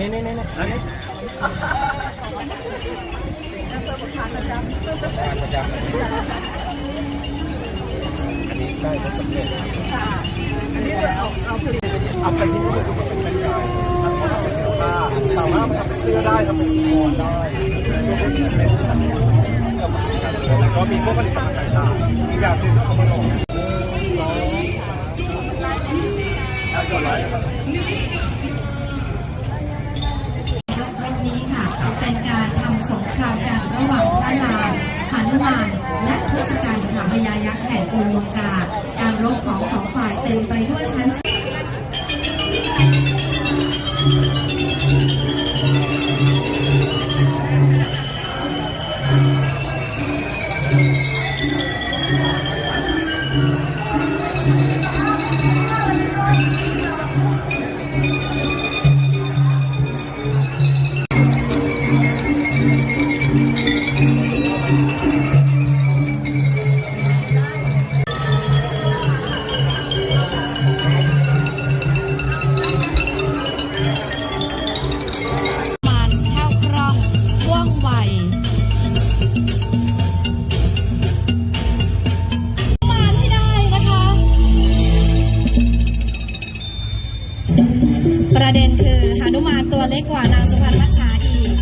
นี่นี่นี่นี่อันนี้ประจำประจำ ได้ก็สำเร็จอันนี้เอาผลิตเอาไปที่นู่นก็เป็นไก่สามารถทำเป็นเสื้อได้ทำเป็นคอได้แล้วก็มีพวกผลิตภัณฑ์ต่างๆอีกอย่างหนึ่งก็เอามาหลอกรถนี้ค่ะเป็นการทำสงระหว่างพระรามหานุมานและทศกัณฐ์ค่ะพญายักษ์แห่งอุลงกา รบของสองฝ่ายเต็มไปด้วยชั้น มานตัวเล็กกว่านางสุพรรณมัจฉาอีก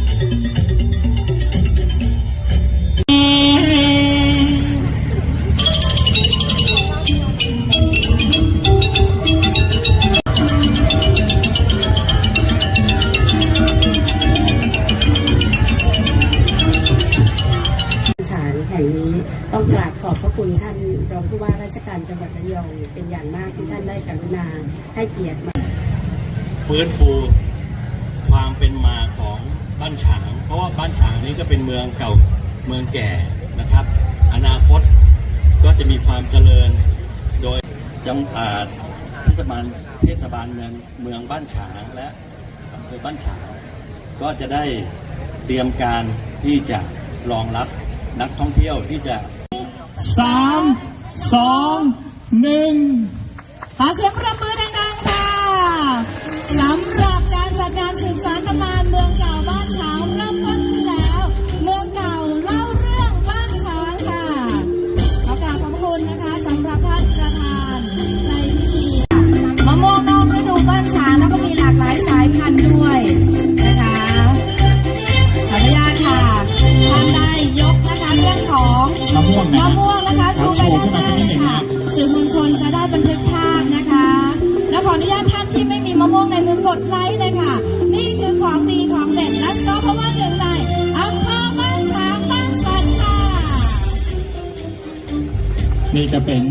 ฉางแห่งนี้ต้องกราบขอบพระคุณท่านรองผู้ว่าราชการจังหวัดระยองเป็นอย่างมากที่ท่านได้กรุณาให้เกียรติมาฟื้นฟูความ เป็นมาของบ้านฉาง เพราะว่าบ้านฉางนี้ก็เป็นเมืองเก่าเมืองแก่นะครับ อนาคตก็จะมีความเจริญโดยจังหวัดเทศบาลเทศบาลเมืองเมืองบ้านฉางและอำเภอบ้านฉาง ก็จะได้เตรียมการที่จะรองรับนักท่องเที่ยวที่จะสามสองหนึ่งขอเสียงปรบมือดังๆค่ะสำหรับ กดไลค์เลยค่ะ นี่คือของดีของเด่นและซอฟต์พาวเวอร์หนึ่งในอำเภอบ้านฉางบ้านฉันค่ะ นี่จะเป็น